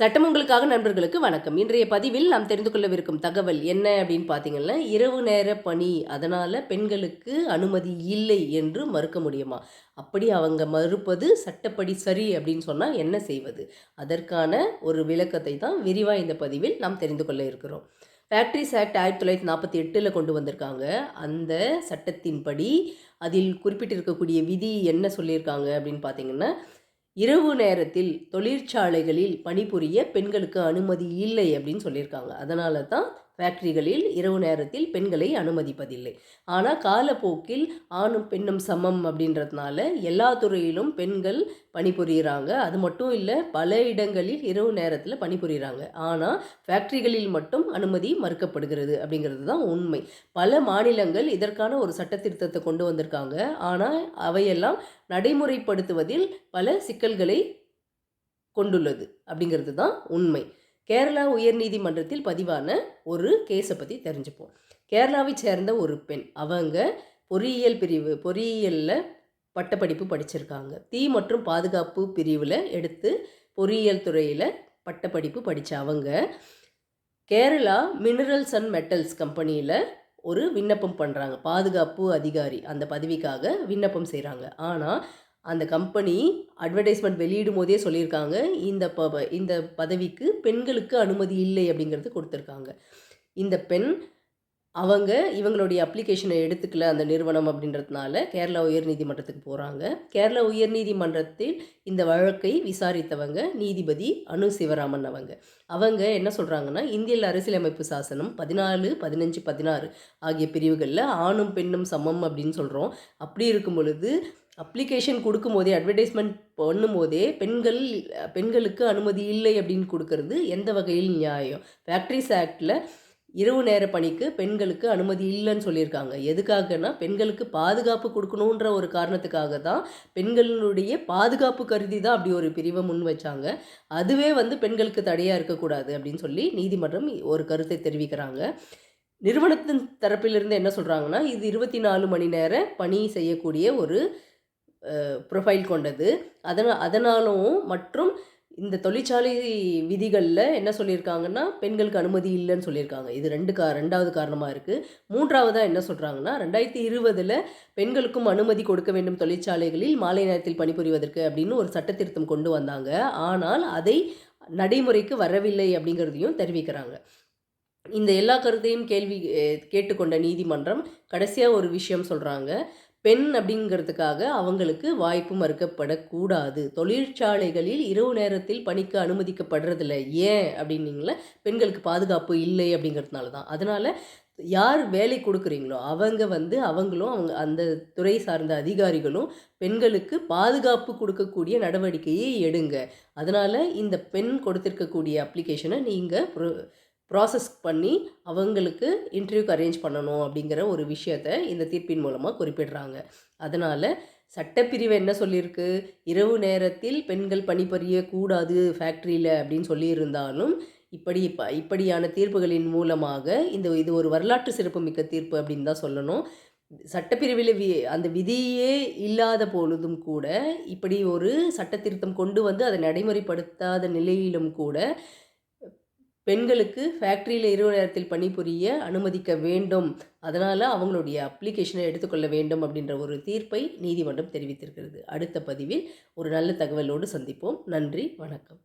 சட்டமங்களுக்காக நண்பர்களுக்கு வணக்கம். இன்றைய பதிவில் நாம் தெரிந்து கொள்ளவிருக்கும் தகவல் என்ன அப்படின்னு பார்த்தீங்கன்னா இரவு நேர பணி அதனால் பெண்களுக்கு அனுமதி இல்லை என்று மறுக்க முடியுமா? அப்படி அவங்க மறுப்பது சட்டப்படி சரி அப்படின்னு சொன்னால் என்ன செய்வது? அதற்கான ஒரு விளக்கத்தை தான் விரிவாக இந்த பதிவில் நாம் தெரிந்து கொள்ள இருக்கிறோம். ஃபேக்ட்ரிஸ் ஆக்ட் ஆயிரத்தி தொள்ளாயிரத்தி நாற்பத்தி எட்டில் கொண்டு வந்திருக்காங்க. அந்த சட்டத்தின்படி அதில் குறிப்பிட்டிருக்கக்கூடிய விதி என்ன சொல்லியிருக்காங்க அப்படின்னு பார்த்தீங்கன்னா இரவு நேரத்தில் தொழிற்சாலைகளில் பணிபுரிய பெண்களுக்கு அனுமதி இல்லை அப்படின்னு சொல்லியிருக்காங்க. அதனால தான் ஃபேக்ட்ரிகளில் இரவு நேரத்தில் பெண்களை அனுமதிப்பதில்லை. ஆனால் காலப்போக்கில் ஆணும் பெண்ணும் சமம் அப்படின்றதுனால எல்லா துறையிலும் பெண்கள் பணிபுரிகிறாங்க அது மட்டும் இல்லை பல இடங்களில் இரவு நேரத்தில் பணிபுரிகிறாங்க ஆனால் ஃபேக்ட்ரிகளில் மட்டும் அனுமதி மறுக்கப்படுகிறது அப்படிங்கிறது தான் உண்மை. பல மாநிலங்கள் இதற்கான ஒரு சட்ட திருத்தத்தை கொண்டு வந்திருக்காங்க. ஆனால் அவையெல்லாம் நடைமுறைப்படுத்துவதில் பல சிக்கல்களை கொண்டுள்ளது அப்படிங்கிறது தான் உண்மை. கேரளா உயர்நீதிமன்றத்தில் பதிவான ஒரு கேஸை பற்றி தெரிஞ்சுப்போம். கேரளாவை சேர்ந்த ஒரு பெண் அவங்க பொறியியல் பிரிவு பொறியியலில் பட்டப்படிப்பு படிச்சிருக்காங்க. தீ மற்றும் பாதுகாப்பு பிரிவில் எடுத்து பொறியியல் துறையில் பட்டப்படிப்பு படித்த அவங்க கேரளா மினரல்ஸ் அண்ட் மெட்டல்ஸ் கம்பெனியில் ஒரு விண்ணப்பம் பண்ணுறாங்க பாதுகாப்பு அதிகாரி அந்த பதவிக்காக விண்ணப்பம் செய்கிறாங்க ஆனால் அந்த கம்பெனி அட்வர்டைஸ்மெண்ட் வெளியிடும் போதே சொல்லியிருக்காங்க இந்த ப இந்த பதவிக்கு பெண்களுக்கு அனுமதி இல்லை அப்படிங்கிறது கொடுத்துருக்காங்க. இந்த பெண் அவங்க இவங்களுடைய அப்ளிகேஷனை எடுத்துக்கல அந்த நிறுவனம் அப்படின்றதுனால கேரளா உயர்நீதிமன்றத்துக்கு போகிறாங்க கேரளா உயர்நீதிமன்றத்தில் இந்த வழக்கை விசாரித்தவங்க நீதிபதி அனு சிவராமன் அவங்க. அவங்க என்ன சொல்கிறாங்கன்னா இந்தியல் அரசியலமைப்பு சாசனம் பதினாலு பதினஞ்சு பதினாறு ஆகிய பிரிவுகளில் ஆணும் பெண்ணும் சமம் அப்படின்னு சொல்கிறோம் அப்படி இருக்கும் பொழுது அப்ளிகேஷன் கொடுக்கும் போதே அட்வர்டைஸ்மெண்ட் பண்ணும்போதே பெண்கள் பெண்களுக்கு அனுமதி இல்லை அப்படின்னு கொடுக்கறது எந்த வகையில் நியாயம்? ஃபேக்ட்ரிஸ் ஆக்டில் இரவு நேர பணிக்கு பெண்களுக்கு அனுமதி இல்லைன்னு சொல்லியிருக்காங்க. எதுக்காகனா பெண்களுக்கு பாதுகாப்பு கொடுக்கணுன்ற ஒரு காரணத்துக்காக தான் பெண்களுடைய பாதுகாப்பு கருதி தான் அப்படி ஒரு பிரிவை முன் வச்சாங்க. அதுவே வந்து பெண்களுக்கு தடையாக இருக்கக்கூடாது அப்படின்னு சொல்லி நீதிமன்றம் ஒரு கருத்தை தெரிவிக்கிறாங்க. நிறுவனத்தின் தரப்பிலிருந்து என்ன சொல்கிறாங்கன்னா இது இருபத்தி நாலு மணி நேர பணி செய்யக்கூடிய ஒரு ப்ரொஃபைல் கொண்டது. அதனால் அதனாலும் மற்றும் இந்த தொழிற்சாலை விதிகளில் என்ன சொல்லியிருக்காங்கன்னா பெண்களுக்கு அனுமதி இல்லைன்னு சொல்லியிருக்காங்க. இது ரெண்டு கா ரெண்டாவது காரணமாக இருக்குது மூன்றாவதாக என்ன சொல்கிறாங்கன்னா ரெண்டாயிரத்தி இருபதில் பெண்களுக்கும் அனுமதி கொடுக்க வேண்டும் தொழிற்சாலைகளில் மாலை நேரத்தில் பணிபுரிவதற்கு அப்படின்னு ஒரு சட்ட திருத்தம் கொண்டு வந்தாங்க. ஆனால் அதை நடைமுறைக்கு வரவில்லை அப்படிங்கிறதையும் தெரிவிக்கிறாங்க. இந்த எல்லா கருத்தையும் கேள்வி கேட்டுக்கொண்ட நீதிமன்றம் கடைசியாக ஒரு விஷயம் சொல்கிறாங்க பெண் அப்படிங்கிறதுக்காக அவங்களுக்கு வாய்ப்பு மறுக்கப்படக்கூடாது. தொழிற்சாலைகளில் இரவு நேரத்தில் பணிக்கு அனுமதிக்கப்படுறதில்ல. ஏன் அப்படின்னீங்களா? பெண்களுக்கு பாதுகாப்பு இல்லை அப்படிங்கிறதுனால தான். அதனால் யார் வேலை கொடுக்குறீங்களோ அவங்க வந்து அவங்களும் அவங்க அந்த துறை சார்ந்த அதிகாரிகளும் பெண்களுக்கு பாதுகாப்பு கொடுக்கக்கூடிய நடவடிக்கையை எடுங்க. அதனால் இந்த பெண் கொடுத்துருக்கக்கூடிய அப்ளிகேஷனை நீங்கள் ப்ராசஸ் பண்ணி அவங்களுக்கு இன்டர்வியூக்கு அரேஞ்ச் பண்ணணும் அப்படிங்கிற ஒரு விஷயத்தை இந்த தீர்ப்பின் மூலமாக குறிப்பிடுறாங்க. அதனால் சட்டப்பிரிவு என்ன சொல்லியிருக்கு? இரவு நேரத்தில் பெண்கள் பணிபுரியக்கூடாது ஃபேக்ட்ரியில் அப்படின்னு சொல்லியிருந்தாலும் இப்படி இப்போ இப்படியான தீர்ப்புகளின் மூலமாக இந்த இது ஒரு வரலாற்று சிறப்புமிக்க தீர்ப்பு அப்படின்னு தான் சொல்லணும். சட்டப்பிரிவில் வி அந்த விதியே இல்லாத பொழுதும் கூட இப்படி ஒரு சட்ட திருத்தம் கொண்டு வந்து அதை நடைமுறைப்படுத்தாத நிலையிலும் கூட பெண்களுக்கு ஃபேக்ட்ரியில் இரவு நேரத்தில் பணிபுரிய அனுமதிக்க வேண்டும். அதனால் அவங்களுடைய அப்ளிகேஷனை எடுத்துக்கொள்ள வேண்டும் அப்படின்ற ஒரு தீர்ப்பை நீதிமன்றம் தெரிவித்திருக்கிறது. அடுத்த பதிவில் ஒரு நல்ல தகவலோடு சந்திப்போம். நன்றி வணக்கம்.